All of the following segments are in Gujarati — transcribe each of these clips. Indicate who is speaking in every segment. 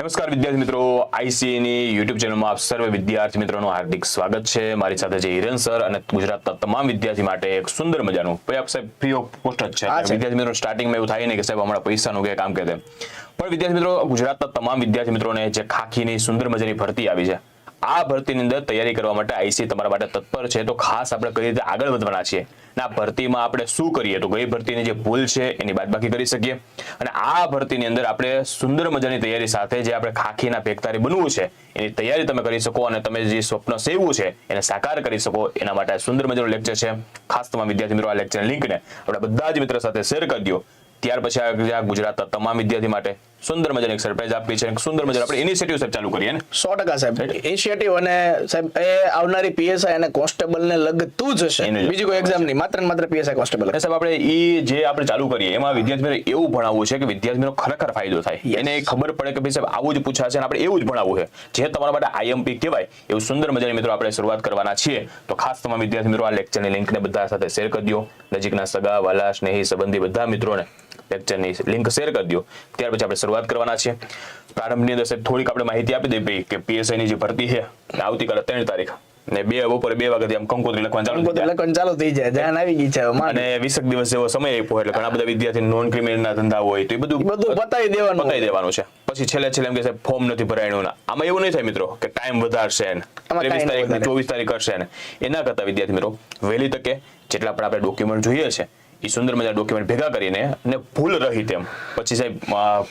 Speaker 1: નમસ્કાર વિદ્યાર્થી મિત્રો આઈસીએ ની યુટ્યુબ ચેનલમાં આપ સર્વ વિદ્યાર્થી મિત્રોનું હાર્દિક સ્વાગત છે. મારી સાથે છે હિરેન સર અને ગુજરાતના તમામ વિદ્યાર્થી માટે એક સુંદર મજાનું ભાઈ આપ સાહેબ ફ્રી ઓફ કોસ્ટ જ છે. વિદ્યાર્થી મિત્રો સ્ટાર્ટિંગમાં એવું થાય ને કે સાહેબ હમણાં પૈસાનું કે કામ કે તેમ. પણ વિદ્યાર્થી મિત્રો ગુજરાતના તમામ વિદ્યાર્થી મિત્રોને જે ખાખીની સુંદર મજાની ભરતી આવી છે આ ભરતીની અંદર તૈયારી કરવા માટે આઈસી તમારા માટે તત્પર છે. તો ખાસ આપણે કઈ રીતે આગળ વધવાના છીએ? આ ભરતીમાં આપણે શું કરીએ? તો ગઈ ભરતીની જે ભૂલ છે, એની બાદબાકી કરી શકીએ. અને આ ભરતીની અંદર આપણે સુંદર મજાની તૈયારી સાથે જે આપણે ખાખીના ભેગતારી બનવું છે, એની તૈયારી તમે કરી શકો અને તમે જે સ્વપ્ન સેવવું છે, એને સાકાર કરી શકો. એના માટે સુંદર મજાનું લેક્ચર છે. ખાસ તમામ વિદ્યાર્થી મિત્રો આ લેક્ચરની લિંકને આપણે બધા જ મિત્રો સાથે શેર કરી દો ત્યાર પછી આ ગુજરાતના તમામ વિદ્યાર્થી માટે સુંદર મજાની એક સરપ્રાઈઝ આપી છે. સુંદર મજાનું આપણે ઇનિશિયેટિવ સાહેબ ચાલુ કરીએ ને.
Speaker 2: સો ટકા સાહેબ. ઇનિશિયેટિવ અને સાહેબ એ આવનારી પીએસઆઈ અને કોન્સ્ટેબલ ને લગતું જ હશે. બીજી કોઈ એક્ઝામ નહીં. માત્ર ને માત્ર પીએસઆઈ કોન્સ્ટેબલ
Speaker 1: સાહેબ આપણે એ જે આપણે ચાલુ કરીએ એમાં વિદ્યાર્થીઓને એવું ભણાવવું છે કે વિદ્યાર્થીઓને ખરેખર ફાયદો થાય. એને ખબર પડે કે ભાઈ સાહેબ આવું જ પૂછાશે અને આપણે એવું જ ભણાવવું છે. જે તમારા માટે આઈએમપી કહેવાય એવું સુંદર મજાની મિત્રો આપણે શરૂઆત કરવાના છીએ. તો ખાસ તમામ વિદ્યાર્થી મિત્રો આ લેક્ચરની લિંકને બધા સાથે શેર કરી દો નજીકના સગા વાલા સ્નેહી સંબંધી બધા મિત્રોને. લેક્ચરની લિંક શેર કરી દો. ત્યાર પછી આપણે શરૂઆત કરવાના છે પ્રારંભની અંદર સાહેબ થોડીક આપણે માહિતી આપી દઈએ કે પીએસઆઈની જે ભરતી છે આવતીકાલે ત્રણ તારીખ. ને બે બપોરે બે વાગ્યાથી આમ કંકોત્રી લખવાનું ચાલુ જાય.
Speaker 2: ચાલુ થઈ જાય. ધ્યાન આવી ગઈ છે
Speaker 1: અને વીસક દિવસ જેવો સમય આપ્યો એટલે ઘણા બધા વિદ્યાર્થી નોન ક્રિમિનલ ના ધંધા હોય તો એ બધું
Speaker 2: બધું પતાવી દેવાનું.
Speaker 1: પતાવી દેવાનું છે. પછી છેલ્લે છેલ્લે એમ કે સાહેબ ફોર્મ નથી ભરાયણું ના આમાં એવું નહીં થાય મિત્રો કે ટાઈમ વધારશે ને ત્રેવીસ તારીખ. ચોવીસ તારીખ કરશે ને એના કરતા વિદ્યાર્થી મિત્રો વહેલી તકે જેટલા પણ આપણે ડોક્યુમેન્ટ જોઈએ છે એ સુંદર મજા ડોક્યુમેન્ટ ભેગા કરીને અને ભૂલ રહી તેમ પછી સાહેબ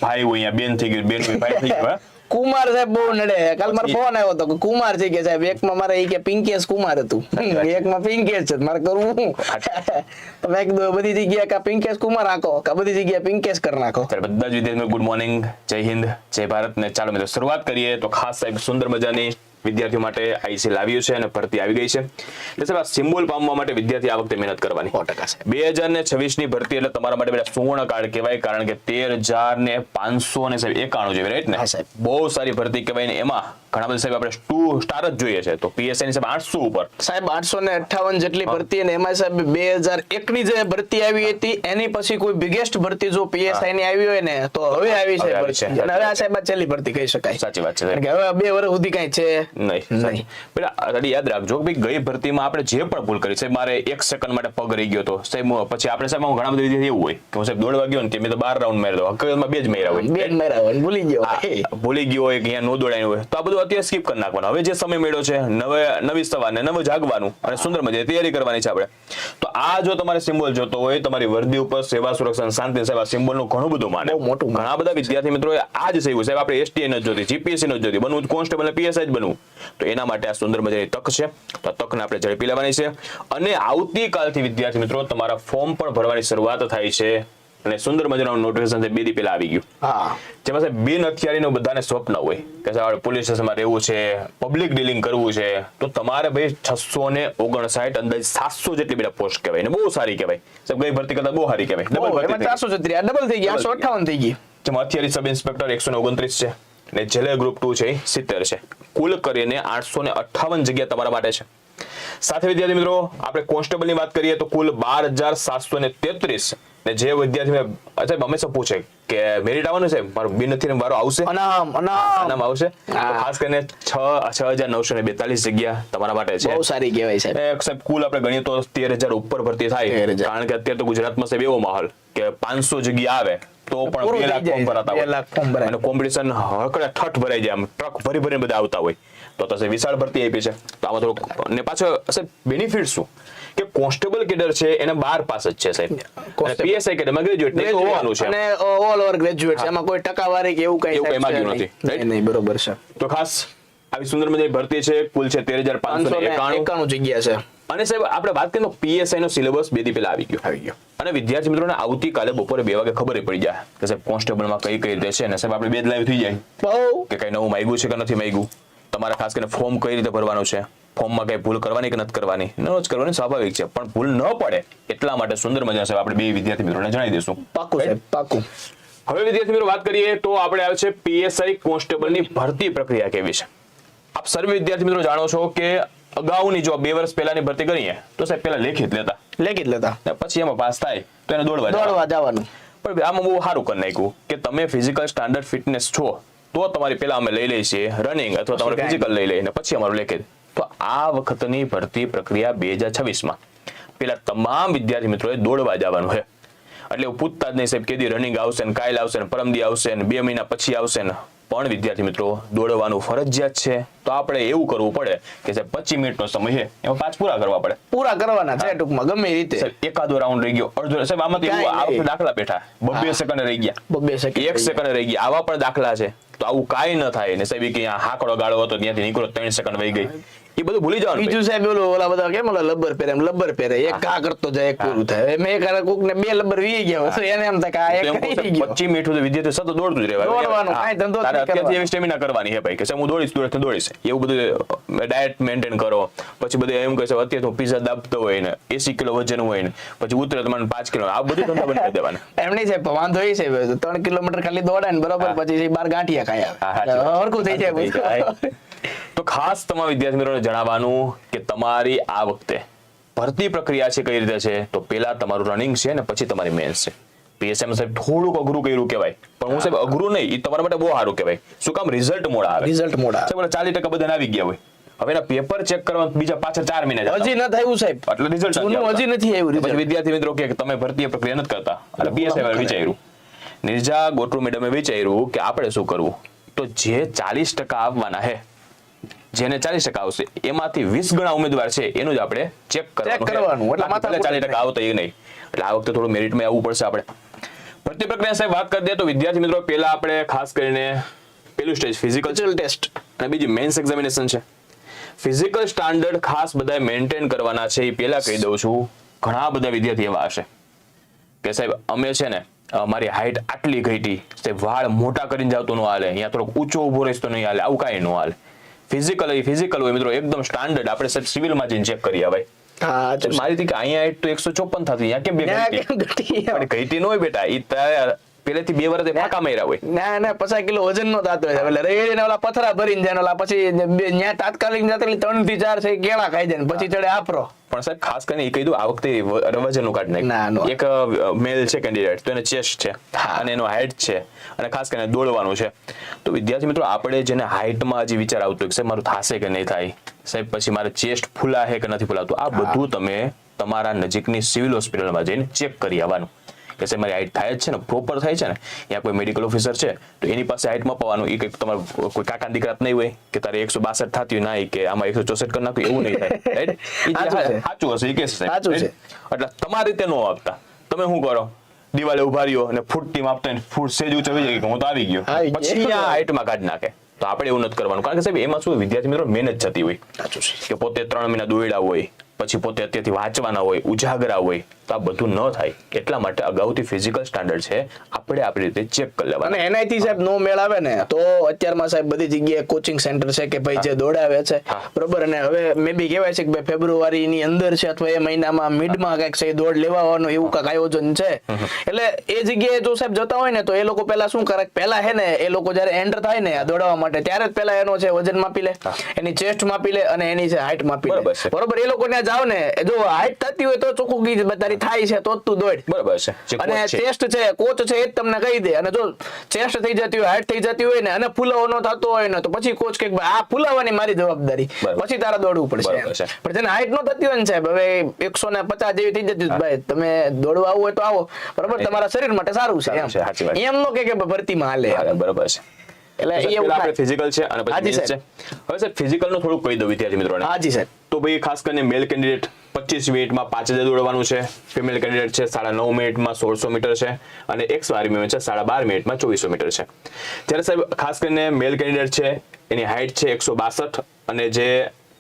Speaker 1: ભાઈ હોય અહીંયા બેન થઈ ગયું બેન હોય ભાઈ થઈ ગયું
Speaker 2: કુમાર સાહેબ બહુ નડે. કાલ મારો ફોન આવ્યો હતો કે કુમાર છે કે સાહેબ? એકમાં મારે એ કે પિંકેશ કુમાર હતું. એકમાં પિંકેશ છે મારે કરવું શું તો મેં કીધું બધી જગ્યા કા પિંકેશ કુમાર આખો કા બધી જગ્યા પિંકેશ કરી નાખો.
Speaker 1: ત્યારે બધા જ વિદ્યાર્થીઓ ગુડ મોર્નિંગ જય હિન્દ જય ભારત. ને ચાલો મિત્રો શરૂઆત કરીએ તો ખાસ સાહેબ સુંદર મજાની વિદ્યાર્થીઓ માટે આઈસી લાવ્યું છે અને ભરતી આવી ગઈ છે. એટલે સાહેબ આ સિમ્બોલ પામવા માટે વિદ્યાર્થી આ વખતે મહેનત કરવાની.
Speaker 2: સો ટકા છે
Speaker 1: બે હજાર ને છવ્વીસની ભરતી એટલે તમારા માટે બેટા સુવર્ણ કાળ કહેવાય કારણ કે તેર હજાર ને પાંચસો ને સાહેબ એકાણું જેવી રાઈટ ને?
Speaker 2: સાહેબ.
Speaker 1: બહુ સારી ભરતી કહેવાય ને એમાં ઘણા બધા સાહેબ આપણે ટુ સ્ટાર જ જોઈએ છે. તો પીએસઆઈ ની સાહેબ આઠસો ઉપર.
Speaker 2: સાહેબ આઠસો ને અઠાવન જેટલી ભરતી અને એમાં સાહેબ બે હજાર એક ની જે ભરતી આવી હતી એની પછી કોઈ બિગેસ્ટ ભરતી જો પીએસઆઈ ની આવી હોય ને તો હવે આવી છે
Speaker 1: હવે
Speaker 2: ભરતી. અને હવે આ સાહેબ છેલ્લી ભરતી કહી શકાય.
Speaker 1: સાચી વાત છે.
Speaker 2: કે હવે બે વર્ષ સુધી કઈ છે
Speaker 1: નહીં
Speaker 2: નહીં.
Speaker 1: પેલા તારી યાદ રાખજો કે ગઈ ભરતીમાં આપણે જે પણ ભૂલ કરી સાહેબ મારે એક સેકન્ડ માટે પગ રહી ગયો તો સાહેબ પછી આપણે સાહેબ ઘણા બધા વિદ્યાર્થી એવું હોય કે હું સાહેબ દોડવા ગયો ને તે મેં તો બાર રાઉન્ડ મારી દો હકીકતમાં બે જ માર્યા હોય.
Speaker 2: બે જ માર્યા હોય ભૂલી ગયો.
Speaker 1: ભૂલી ગયો હોય કે અહીંયા નો દોડાયું હોય. તો આ બધું અત્યારે સ્કીપ કરી નાખવાનો. હવે જે સમય મેળ્યો છે નવે નવી સવારને નવ જાગવાનું અને સુંદર મજાની તૈયારી કરવાની છે આપણે. તો આ જો તમારે સિમ્બોલ જોતો હોય તમારી વર્દી ઉપર સેવા સુરક્ષા શાંતિ સેવા આ સિમ્બોલનું ઘણું બધું માને.
Speaker 2: મોટું
Speaker 1: ઘણા બધા વિદ્યાર્થી મિત્રો આ જ સેવું સાહેબ આપણે એસટીએ નથી જોતી જીપીએસસી નથી જોતી બનવું કોન્સ્ટેબલ પીએસઆઈ જ બનવું. તો એના માટે આ સુંદર મજાની તક છે. તો તકને આપણે ઝડપી લેવાની છે. અને આવતીકાલથી વિદ્યાર્થી મિત્રો તમારા ફોર્મ પણ ભરવાની શરૂઆત થાય છે. અને સુંદર મજાનું નોટિફિકેશન બે દી પહેલા આવી ગયું.
Speaker 2: હા.
Speaker 1: જેમાં સાહેબ બિન હથિયારીનું બધાને સ્વપ્ન હોય. કે સાહેબ પોલીસ સ્ટેશનમાં રહેવું છે પબ્લિક ડીલિંગ કરવું છે તો તમારે ભાઈ છસો ને ઓગણસાઠ અંદાજ સાતસો જેટલી બધા પોસ્ટ કહેવાય ને બહુ સારી કહેવાય. સાહેબ ગઈ ભરતી કરતા બહુ સારી કહેવાય. ડબલ
Speaker 2: ચારસો છત્રીસ ડબલ થઈ ગયા આઠસો અઠ્ઠાવન થઈ ગઈ.
Speaker 1: જેમાં હથિયારી સબ ઇન્સ્પેક્ટર એકસો ને ઓગણત્રીસ છે ને જેલે ગ્રુપ ટુ છે સિત્તેર છે. કુલ કરીને આઠસો ને અઠ્ઠાવન જગ્યા તમારા માટે છે. સાથે વિદ્યાર્થી મિત્રો આપણે કોન્સ્ટેબલની વાત કરીએ તો કુલ બાર હજાર સાતસો ને તેત્રીસ ને જે વિદ્યાર્થી સાહેબ હંમેશા પૂછે કે મેરિટ આવવાનું છે? મારું બિન હથિયારી વારો આવશે?
Speaker 2: અનામ અનામ.
Speaker 1: નામ આવશે? ખાસ કરીને છ છ હજાર નવસો ને બેતાલીસ જગ્યા તમારા માટે છે.
Speaker 2: બહુ સારી કહેવાય સાહેબ.
Speaker 1: સાહેબ કુલ આપણે ગણીએ તો તેર હજાર ઉપર ભરતી થાય. કારણ કે અત્યારે તો ગુજરાતમાં સાહેબ એવો માહોલ કે પાંચસો જગ્યા આવે તો પણ બે લાખ ફોર્મ ભરાતા હોય. અને કોમ્પિટિશન હકડે ઠઠ ભરાઈ જાય આમ. ટ્રક ભરી ભરીને બધા આવતા હોય. તો તો વિશાળ ભરતી આપી છે. તો આમાં થોડુંક ને પાછો સાહેબ બેનિફિટ શું? કે કોન્સ્ટેબલ કેડર છે એને બાર પાસ જ છે સાહેબ. પીએસઆઈ કેડરમાં ગ્રેજ્યુએટ નહીં હોવાનું છે
Speaker 2: અને ઓલ ઓવર ગ્રેજ્યુએટ છે. એમાં કોઈ ટકાવારી કે એવું કઈ
Speaker 1: એવું કઈ માંગ્યું નથી,
Speaker 2: નહીં, બરોબર છે.
Speaker 1: તો ખાસ આવી સુંદર મજાની ભરતી છે. કુલ છે તેર હજાર પાંચસો એકાણું.
Speaker 2: જગ્યા છે.
Speaker 1: અને સાહેબ આપણે વાત કરીએ પીએસઆઈ નો સિલેબસ બે દી પહેલા આવી ગયો.
Speaker 2: આવી ગયો.
Speaker 1: અને વિદ્યાર્થી મિત્રોને આવતીકાલે બપોરે બે વાગે ખબર પડી જાય કે સાહેબ કોન્સ્ટેબલમાં કઈ કઈ રીતે છે. અને સાહેબ આપણે બે જ લાઈવ થઈ જાય. કે કઈ નવું માંગ્યું છે કે નથી માંગ્યું? તમારે ખાસ કરીને ફોર્મ કઈ રીતે ભરવાનું છે? ફોર્મમાં કઈ ભૂલ કરવાની કે નથી કરવાની? ન જ કરવાની સ્વાભાવિક છે પણ ભૂલ ન પડે એટલા માટે સુંદર મજા સાહેબ આપણે બે વિદ્યાર્થી મિત્રોને જણાવી દઈશું.
Speaker 2: પાકું સાહેબ પાકું.
Speaker 1: હવે વિદ્યાર્થી મિત્રો વાત કરીએ તો આપણે આવે છે પીએસઆઈ કોન્સ્ટેબલની ભરતી પ્રક્રિયા કેવી છે? આપ સર્વે વિદ્યાર્થી મિત્રો જાણો છો કે અગાઉની જો બે વર્ષ પહેલાની ભરતી કરીએ તો સાહેબ પહેલા લેખિત લેતા.
Speaker 2: લેખિત લેતા.
Speaker 1: પછી એમાં પાસ થાય તો એને દોડવા.
Speaker 2: દોડવા જવાનું.
Speaker 1: પણ આમાં બહુ સારું કરી નાખ્યું કે તમે ફિઝિકલ સ્ટાન્ડર્ડ ફિટનેસ છો તો તમારી પેલા અમે લઈ લઈએ છીએ રનિંગ અથવા તમારે ફિઝિકલ લઈ લઈએ પછી અમારું લેખિત. તો આ વખતની ભરતી પ્રક્રિયા બે હજાર છવ્વીસમાં. પેલા તમામ વિદ્યાર્થી મિત્રોએ દોડવા જવાનું છે. એટલે પૂછતા જ નહીં સાહેબ કેદી રનિંગ આવશે ને કાયલ આવશે ને પરમદી આવશે ને બે મહિના પછી આવશે ને પણ વિદ્યાર્થી મિત્રો દોડવાનું ફરજિયાત છે. તો આપણે એવું કરવું પડે કે સાહેબ પચીસ મિનિટનો સમય છે એમાં પાંચ પૂરા કરવા પડે.
Speaker 2: પૂરા કરવાના છે ટૂંકમાં ગમે રીતે.
Speaker 1: એકાદો રાઉન્ડ રહી ગયો અડધો સાહેબ આમાં તો એવું
Speaker 2: કાંઈ
Speaker 1: આ વખતે
Speaker 2: નહીં.
Speaker 1: દાખલા બેઠા. બબ્બે સેકન્ડ રહી ગયા.
Speaker 2: બબ્બે સેકન્ડ
Speaker 1: એક સેકન્ડ રહી ગયા. આવા પણ દાખલા છે. તો આવું કાંઈ ન થાય. ને સાહેબ કે હાકડો ગાળો હતો ત્યાંથી નીકળો ત્રણ સેકન્ડ વહી ગઈ. એ બધું ભૂલી જવાનું
Speaker 2: બીજું સાહેબ ઓલો ઓલા બધા કેમ ઓલા લબ્બર પહેરે એમ લબ્બર પહેરે. એક કા કરતો જાય એક પૂરું થાય. મેં એક કોક ને બે લબ્બર વી ગયા તો એને એમ થાય આ એક થઈ ગયો.
Speaker 1: પચીસ મિનિટ સુધી વિદ્યાર્થી સતત દોડતું જ રહેવાય
Speaker 2: દોડવાનું,
Speaker 1: હા.
Speaker 2: ધંધો
Speaker 1: તારે અત્યારથી એવી સ્ટેમિના કરવાની છે ભાઈ કે હું દોડીશ દોડીશ દોડીશ. એવું બધું ડાયટ મેન્ટેન કરો. પછી બધું એમ કહે છે અત્યારે હું પીઝા દાબતો હોય ને એસી કિલો વજન હોય ને પછી ઉતરે તો મને પાંચ કિલો. આ બધું ધંધા બંધ કરી દેવાના.
Speaker 2: એમ નહીં સાહેબ વાંધો એ છે ત્રણ કિલોમીટર ખાલી દોડાય ને બરોબર પછી બાર ગાંઠિયા ખાય
Speaker 1: સરખું
Speaker 2: આવે થઈ જાય.
Speaker 1: તો ખાસ તમારા વિદ્યાર્થી મિત્રોને જણાવવાનું કે તમારી આ વખતે ભરતી પ્રક્રિયા છે કઈ રીતે છે? તો પેલા તમારું રનિંગ છે ને પછી તમારી મેન્સ છે. પીએસએમ સાહેબ થોડુંક અઘરું કર્યું કહેવાય. પણ હું સાહેબ અઘરું નહીં એ તમારા માટે બહુ સારું કહેવાય. શું કામ? રિઝલ્ટ મોડા આવે.
Speaker 2: રિઝલ્ટ મોડા
Speaker 1: સાહેબ ચાલીસ ટકા બધા આવી ગયા હોય. હવે એના પેપર ચેક કરવા બીજા પાછળ ચાર મહિના
Speaker 2: હજી ન થયું સાહેબ.
Speaker 1: એટલે રિઝલ્ટ
Speaker 2: હજી નથી આવ્યું
Speaker 1: પછી વિદ્યાર્થી મિત્રો કે તમે ભરતી પ્રક્રિયા નથી કરતા. એટલે પીએસએમ વિચાર્યું. નિર્જા ગોટરુ મેડમે વિચાર્યું કે આપણે શું કરવું? તો જે ચાલીસ ટકા આવવાના છે જેને ચાલીસ ટકા આવશે. એમાંથી વીસ ગણા ઉમેદવાર છે એનું જ આપણે ચેક કરવાનું. ચાલીસ ટકા આવતો એ નહીં. એટલે આ વખતે થોડું મેરિટમાં આવવું પડશે આપણે. ભરતી પ્રક્રિયા સાહેબ વાત કરી દે તો વિદ્યાર્થી મિત્રો પહેલા આપણે ખાસ કરીને પેલું સ્ટેજ ફિઝિકલ
Speaker 2: ટેસ્ટ
Speaker 1: અને બીજી મેન્સ એક્ઝામિનેશન છે. ફિઝિકલ સ્ટાન્ડર્ડ ખાસ બધા મેન્ટેન કરવાના છે એ પહેલા કહી દઉં છું. ઘણા બધા વિદ્યાર્થી એવા હશે કે સાહેબ અમે છે ને મારી હાઈટ આટલી ઘટી સાહેબ વાળ મોટા કરીને જાવ તો ન હાલે અહીંયા થોડોક ઊંચો ઊભો રહીશ તો નહીં હાલે આવું કાંઈ ન હાલે. ફિઝિકલ ફિઝિકલ હોય મિત્રો એકદમ સ્ટાન્ડર્ડ આપણે સાહેબ સિવિલમાં જઈને ચેક કરી આવે મારી થી કે અહીંયા તો એકસો ચોપન થતી. અહીંયા કેમ બે ઘટી? ન હોય બેટા. એ તારે પહેલેથી બે વર્ષે ફાંકા માર્યા હોય.
Speaker 2: ના ના પચાસ કિલો વજન નો થતો હોય. એટલે રહી ઓલા પથરા ભરીને જાય ઓલા પછી ત્યાં તાત્કાલિક જાતે ત્રણથી ચાર છે કેળા ખાઈ જાય પછી ચડે આપરો
Speaker 1: પણ સાહેબ ખાસ કરીને એ કહી દઉં આ વખતે વજનનું નહીં
Speaker 2: ના,
Speaker 1: એક મેલ છે કેન્ડિડેટ તો એને ચેસ્ટ છે. અને એનો હાઇટ છે. અને ખાસ કરીને દોડવાનું છે. તો વિદ્યાર્થી મિત્રો આપણે જેને હાઇટમાં હજી વિચાર આવતો હોય કે સાહેબ મારું થશે કે નહીં થાય? સાહેબ પછી મારે ચેસ્ટ ફૂલા છે કે નથી ફૂલાતું? આ બધું તમે તમારા નજીકની સિવિલ હોસ્પિટલમાં જઈને ચેક કરી આવવાનું. કે સાહેબ મારી હાઇટ થાય જ છે ને પ્રોપર થાય છે ને ત્યાં કોઈ મેડિકલ ઓફિસર છે તો એની પાસે હાઇટ મપાવવાનું એ કંઈક તમારું કોઈ કાકા દીકરા નહીં હોય કે તારે એકસો બાસઠ થતી હોય ના કે આમાં એકસો ચોસઠ કરી નાખ્યું એવું નહીં થાય રાઈટ
Speaker 2: સાચું
Speaker 1: હશે એ
Speaker 2: છે.
Speaker 1: એટલે તમારી રીતે ન આપતા. તમે શું કરો? દિવાલે ઊભા રહ્યો અને ફૂટથી માપતા આપતા ફૂટ સેજ ઊંચો આવી જાય કે હું તો આવી ગયો.
Speaker 2: આવી ગયો.
Speaker 1: પછી આ હાઇટમાં કાઢી નાખે. તો આપણે એવું નથી કરવાનું. કારણ કે સાહેબ એમાં શું વિદ્યાર્થી મિત્રો મહેનત જતી હોય. કે પોતે ત્રણ મહિના દોયડા હોય પછી પોતે અત્યારથી વાંચવાના હોય ઉજાગરા હોય તો આ બધું ન થાય એટલા માટે અગાઉથી ફિઝિકલ સ્ટાન્ડર્ડ છે આપણે આપણી રીતે ચેક કરી
Speaker 2: અને એનઆઈટી સાહેબ નો મેળ આવે ને તો અત્યારમાં સાહેબ બધી જગ્યાએ કોચિંગ સેન્ટર છે કે ભાઈ જે દોડાવે છે બરોબર? અને હવે મે બી કહેવાય છે કે ભાઈ ફેબ્રુઆરીની અંદર છે અથવા એ મહિનામાં મિડમાં કંઈક છે દોડ લેવાનું એવું કંઈક આયોજન છે. એટલે એ જગ્યાએ જો સાહેબ જતા હોય ને તો એ લોકો પેલા શું કરે? પેલા હે ને એ લોકો જયારે એન્ટર થાય ને આ દોડાવવા માટે ત્યારે જ પેલા એનો છે વજન માપી લે એની ચેસ્ટ માપી લે અને એની છે હાઈટ માપી લે.
Speaker 1: બરોબર
Speaker 2: એ લોકો ત્યાં જાવ ને જો હાઈટ થતી હોય તો ચોખ્ખું કીધું તારી થાય છે તો જ તું દોડ.
Speaker 1: બરાબર છે
Speaker 2: અને
Speaker 1: ચેસ્ટ છે.
Speaker 2: કોચ છે એ જ તમને કહી દે. અને જો ચેસ્ટ થઈ જતી હોય હાઈટ થઈ જતી હોય ને અને ફૂલાવો ન થતો હોય ને તો પછી કોચ કે આ ફૂલાવાની મારી જવાબદારી. પછી તારે દોડવું પડશે. પણ જેને હાઈટ નો થતી હોય ને સાહેબ હવે એકસો ને પચાસ જેવી થઈ જતી ભાઈ તમે દોડવા આવવું હોય તો આવો. બરાબર તમારા શરીર માટે સારું છે એમ. નો કે કે ભરતીમાં હાલે.
Speaker 1: બરાબર છે.
Speaker 2: એટલે એ એવું
Speaker 1: આપણે ફિઝિકલ છે અને પછી મેન્સ છે. હવે સાહેબ ફિઝિકલનું થોડુંક કહી દઉં વિદ્યાર્થી મિત્રોને.
Speaker 2: હાજી સર
Speaker 1: તો ભાઈ ખાસ કરીને મેલ કેન્ડિડેટ પચીસ મિનિટમાં પાંચ હજાર દોડવાનું છે. ફિમેલ કેન્ડિડેટ છે સાડા નવ મિનિટમાં સોળસો મીટર છે અને એક્સ વારી છે સાડા બાર મિનિટમાં ચોવીસો મીટર છે. જ્યારે સાહેબ ખાસ કરીને મેલ કેન્ડિડેટ છે એની હાઇટ છે એકસો બાસઠ અને જે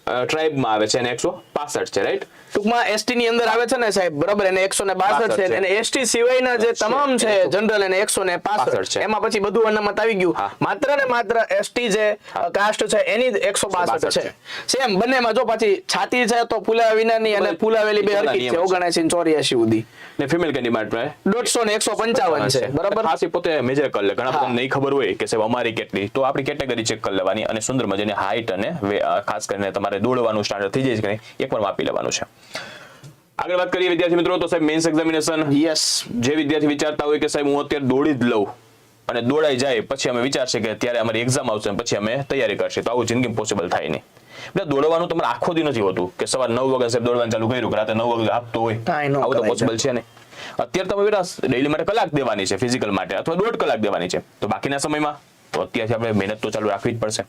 Speaker 1: ટ્રાઇબમાં આવે છે અને એકસો પાસઠ છે રાઈટ
Speaker 2: ટૂંકમાં એસટી ની અંદર આવે છે ને સાહેબ બરાબર એને એકસો ને બાસઠ છે. અને એસટી સિવાયના જે તમામ છે જનરલ એને એકસો ને
Speaker 1: પાસઠ છે.
Speaker 2: એમાં પછી બધું અનામત આવી ગયું. માત્ર ને માત્ર એસટી જે કાસ્ટ છે એની એકસો બાસઠ છે. સેમ બંનેમાં જો પાછી છાતી છે તો ફૂલા વિનાની અને ફૂલાવેલી બે
Speaker 1: બધા
Speaker 2: હરકી છે ઓગણસી ને ચોર્યાસી સુધી.
Speaker 1: ને ફિમેલ કેન્ડિડેટ
Speaker 2: દોઢસો ને એકસો પંચાવન છે બરાબર?
Speaker 1: ખાસી પોતે મેજર કરી લે ઘણા બધા નહીં ખબર હોય કે સાહેબ અમારી કેટલી. તો આપણી કેટેગરી ચેક કરી લેવાની અને સુંદર મજાની હાઇટ અને ખાસ કરીને તમારે દોડવાનું સ્ટાર્ટ થઈ જાય છે એક પણ માપી લેવાનું છે. આગળ વાત કરીએ વિદ્યાર્થી મિત્રો તો સાહેબ મેન્સ એક્ઝામિનેશન
Speaker 2: યસ
Speaker 1: જે વિદ્યાર્થી વિચારતા હોય કે સાહેબ હું અત્યારે દોડી જ લઉં અને દોડાઈ જાય પછી અમે વિચારશે કે ત્યારે અમારી એક્ઝામ આવશે અને પછી અમે તૈયારી કરશે તો આવું જિંદગી પોસિબલ થાય નહીં. એટલે દોડવાનું તમારે આખો દી નથી હોતું કે સવાર નવ વાગે સાહેબ દોડવાનું ચાલુ કર્યું રાતે નવ વાગે આપતો હોય આવું તો પોસિબલ છે નહીં. અત્યારે તમે બેટા ડેલી માટે કલાક દેવાની છે ફિઝિકલ માટે અથવા દોઢ કલાક દેવાની છે. તો બાકીના સમયમાં તો અત્યારથી આપણે મહેનત તો ચાલુ રાખવી જ પડશે.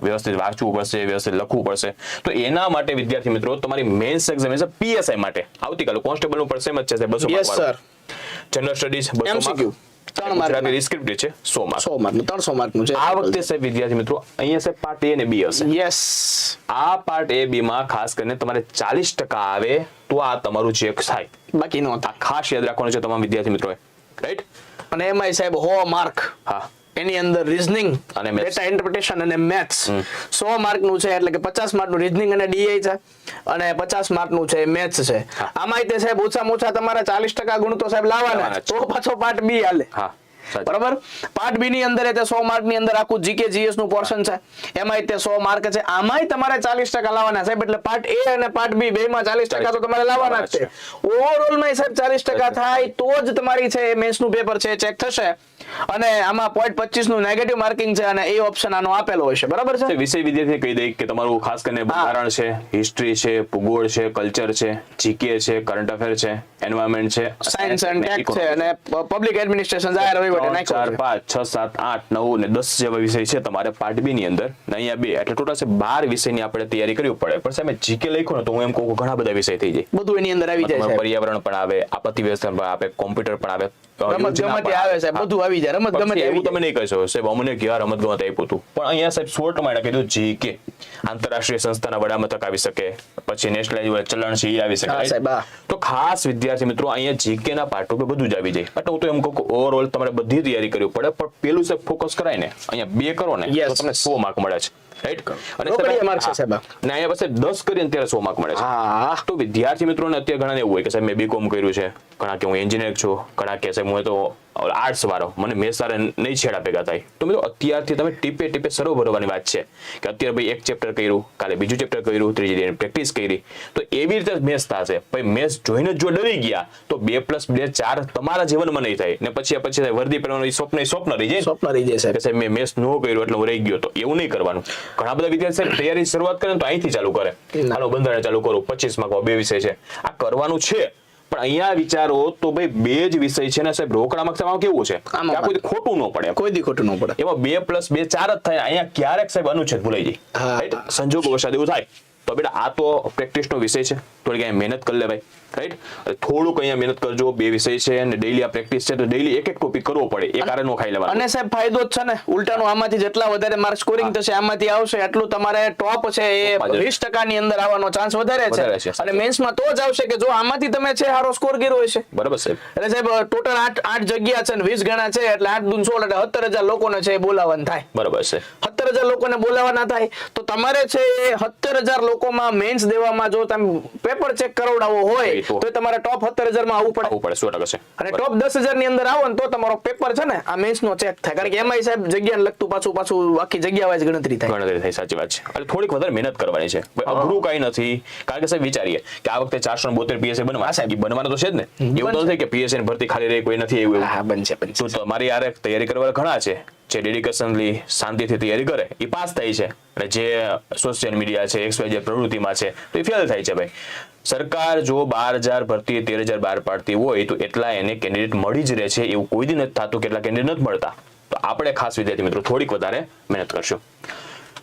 Speaker 1: વ્યવસ્થિત વાંચવું પડશે વ્યવસ્થિત લખવું પડશે. તો એના માટે વિદ્યાર્થી મિત્રો તમારી મેન્સ એક્ઝામિનેશન પીએસઆઈ માટે. આવતીકાલે કોન્સ્ટેબલનું પણ સેમ જ છે 200
Speaker 2: Yes,
Speaker 1: mark જનરલ સ્ટડીઝ.
Speaker 2: ત્રણ
Speaker 1: ડિસ્ક્રિપ્ટિવ છે સો માર્ક.
Speaker 2: સો માર્કનું ત્રણસો છે.
Speaker 1: આ વખતે સાહેબ વિદ્યાર્થી મિત્રો અહીંયા સાહેબ પાર્ટ બી હશે.
Speaker 2: યસ
Speaker 1: આ પાર્ટ એ બી માં ખાસ કરીને તમારે ચાલીસ ટકા આવે તો આ તમારું ચેક થાય.
Speaker 2: બાકી નો
Speaker 1: આ ખાસ યાદ રાખવાનું છે તમામ વિદ્યાર્થી મિત્રોએ. રાઈટ
Speaker 2: અને એમાંય સાહેબ હો માર્ક.
Speaker 1: હા.
Speaker 2: એની અંદર રીઝનિંગ
Speaker 1: અને.
Speaker 2: ડેટા ઇન્ટરપ્રિટેશન અને મેથ્સ સો માર્કનું છે એટલે કે પચાસ માર્કનું રીઝનિંગ અને ડીઆઈ છે અને પચાસ માર્કનું છે મેથ્સ છે. આમાં તે સાહેબ ઓછામાં ઓછા તમારે ચાલીસ ટકા ગુણ તો સાહેબ લાવવાના. તો પાછો પાર્ટ બી હાલે. બરાબર? પાર્ટ બી ની અંદર તે સો માર્કની અંદર આખું જીકે જીએસનું પોર્શન છે. એમાંય તે સો માર્ક છે. આમાંય તમારે ચાલીસ ટકા લાવવાના સાહેબ એટલે પાર્ટ એ અને પાર્ટ બી બે માં ચાલીસ ટકા તો તમારે લાવવાના જ છે. ઓવરઓલમાં સાહેબ ચાલીસ ટકા થાય તો જ તમારી છે મેન્સનું પેપર છે ચેક થશે. અને આમાં પોઈન્ટ પચીસનું નેગેટિવ માર્કિંગ છે અને એ ઓપ્શન આનો આપેલો હોય છે. બરાબર છે?
Speaker 1: વિષય વિદ્યાર્થી કહી દઈ કે તમારું ખાસ કરીને બંધારણ છે હિસ્ટ્રી છે ભૂગોળ છે કલ્ચર છે જીકે છે કરંટ અફેર છે એન્વાયરમેન્ટ છે
Speaker 2: સાયન્સ એન્ડ ટેક છે અને પબ્લિક એડમિનિસ્ટ્રેશન જાહેર વહીવટ
Speaker 1: ચાર પાંચ છ સાત આઠ નવ ને દસ જેવા વિષય છે તમારે પાર્ટ બી ની અંદર ને અહીંયા બે. એટલે ટોટલ છે બાર વિષયની આપણે તૈયારી કરવી પડે. પણ સામે જીકે લખ્યું ને તો હું એમ કહું ઘણા બધા વિષય થઈ જાય.
Speaker 2: બધું એની અંદર આવી જાય
Speaker 1: પર્યાવરણ પણ આવે આપત્તિ વ્યવસ્થા પણ આવે કોમ્પ્યુટર પણ આવે
Speaker 2: આવે
Speaker 1: છે
Speaker 2: બધું આવી જાય રમત ગમત
Speaker 1: એવું
Speaker 2: આવી
Speaker 1: તમે નહીં કહેશો સાહેબ અમને ક્યાં રમત ગમત આપ્યું હતું? પણ અહીંયા સાહેબ શોર્ટમાં એને કીધું જીકે આંતરરાષ્ટ્રીય સંસ્થાના વડામથક આવી શકે પછી નેશનલ ચલણ છે આવી શકે. તો ખાસ વિદ્યાર્થી મિત્રો અહીંયા જીકે ના પાઠ ઉપર બધું જ આવી જાય. એટલે હું તો એમ કહું કે ઓવરઓલ તમારે બધી તૈયારી કરવી પડે પણ પેલું સાહેબ ફોકસ કરાય ને. અહીંયા બે કરો ને. તો તમને સો માર્ક મળે છે. રાઈટ અને
Speaker 2: રોકડીયા છે, સાહેબ.
Speaker 1: ને અહીંયા પાસે દસ કરીને ત્યારે સો માર્ક મળે છે. તો વિદ્યાર્થી મિત્રોને અત્યારે ઘણા એવું હોય કે સાહેબ મેં બીકોમ કર્યું છે. ઘણા કે હું એન્જિનિયર છું. ઘણા કે સાહેબ હું તો આર્ટ્સ વાળો. મને મેં સારા નહીં છેડા ભેગા થાય. તો મિત્રો અત્યારથી તમે ટીપે ટીપે સરો ભરવાની વાત છે કે અત્યારે ભાઈ એક ચેપ્ટર કર્યું કાલે બીજું ચેપ્ટર કર્યું ત્રીજી દિન પ્રેક્ટિસ કરી. તો એવી રીતે મેસ થશે. ભાઈ મેથ્સ જોઈને જો ડરી ગયા તો બે પ્લસ બે ચાર તમારા જીવનમાં નહીં થાય. ને પછી પછી વર્દી પહેરવાનું સ્વપ્ન સ્વપ્ન રહી જાય.
Speaker 2: સ્વપ્ન રહી જાય સાહેબ.
Speaker 1: મેં મેસ ન કર્યું એટલે હું રહી ગયો. તો એવું નહીં કરવાનું. ઘણા બધા વિદ્યાર્થી તૈયારી શરૂઆત કરે તો અહીંથી ચાલુ કરે. હાલો બંધારણ ચાલુ કરું પચીસ માર્ક બે વિષય છે. આ કરવાનું છે પણ અહીંયા વિચારો તો ભાઈ બે જ વિષય છે ને સાહેબ રોકડા માર્ક્સમાં કેવું છે? કોઈ ખોટું ન પડે
Speaker 2: કોઈ દી ખોટું ન પડે.
Speaker 1: એમાં બે પ્લસ બે ચાર જ થાય અહીંયા ક્યારેક સાહેબ અનુચ્છેદ ભૂલાઈ જાય. સંજોગ વરસાદ એવું થાય. તો બેટા આ તો પ્રેક્ટિસનો વિષય છે. થોડીક અહીંયા મહેનત કરી લે ભાઈ. રાઈટ થોડુંક અહીંયા મહેનત કરજો બે વિષય છે અને ડેઈલી આ પ્રેક્ટિસ છે તો ડેઈલી એક એક ટોપિક કરવો પડે. એ કારણ ખાઈ લેવાનું.
Speaker 2: અને સાહેબ ફાયદો જ છે ને. ઉલટાનું આમાંથી જેટલા વધારે માર્ક સ્કોરિંગ થશે આમાંથી આવશે એટલું તમારે ટોપ છે એ
Speaker 1: ટોપમાં જ.
Speaker 2: વીસની અંદર આવવાનો ચાન્સ વધારે છે. અને મેન્સમાં તો જ આવશે કે જો આમાંથી તમે છે સારો સ્કોર કર્યો હશે.
Speaker 1: બરાબર સાહેબ.
Speaker 2: એટલે સાહેબ ટોટલ આઠ આઠ જગ્યા છે ને વીસ ગણા છે એટલે આઠ દૂન સોળ એટલે સત્તર હજાર લોકોને છે બોલાવવાનું થાય.
Speaker 1: બરાબર છે.
Speaker 2: સત્તર હજાર લોકોને બોલાવવાના થાય તો તમારે છે એ સત્તર હજાર લોકોમાં મેન્સ દેવામાં જો તમે પેપર ચેક કરાવડાવો હોય
Speaker 1: તો.
Speaker 2: તો તમારે ટોપ સત્તર હજારમાં આવવું પડે.
Speaker 1: આવવું પડે સો ટકા છે.
Speaker 2: અને ટોપ દસ હજારની અંદર આવો ને તો તમારો પેપર છે ને આ મેન્સ નો ચેક થાય. કારણ કે એમાં સાહેબ જગ્યાને લગતું પાછું પાછું આખી જગ્યા વાઇઝ ગણતરી થાય.
Speaker 1: ગણતરી થાય સાચી વાત છે. એટલે થોડીક વધારે મહેનત કરવાની છે. અઘરું કઈ નથી. કારણ કે સાહેબ વિચારીએ કે આ વખતે ચારસો બોતેર પીએસએ બનવા. સાહેબ બનવાનું તો છે જ ને. એવું તો નથી કે પીએસએ ની ભરતી ખાલી રહી કોઈ નથી એવું
Speaker 2: હા બનશે બનશે.
Speaker 1: તો તમારી યાર તૈયારી કરવા ઘણા છે. જે ડેડિકેશનલી શાંતિથી તૈયારી કરે, એ પાસ થાય છે. અને જે સોશિયલ મીડિયા છે એક્સ વાય પ્રવૃત્તિમાં છે, તો એ ફેલ થાય છે ભાઈ. સરકાર જો બાર હજાર ભરતી, તેર હજાર બહાર પાડતી હોય, તો એટલા એને કેન્ડિડેટ મળી જ રહે છે, એવું કોઈ દી નથી થતું કેટલા કેન્ડિડેટ નથી મળતા. તો આપણે ખાસ વિદ્યાર્થી મિત્રો, થોડીક વધારે મહેનત કરશું.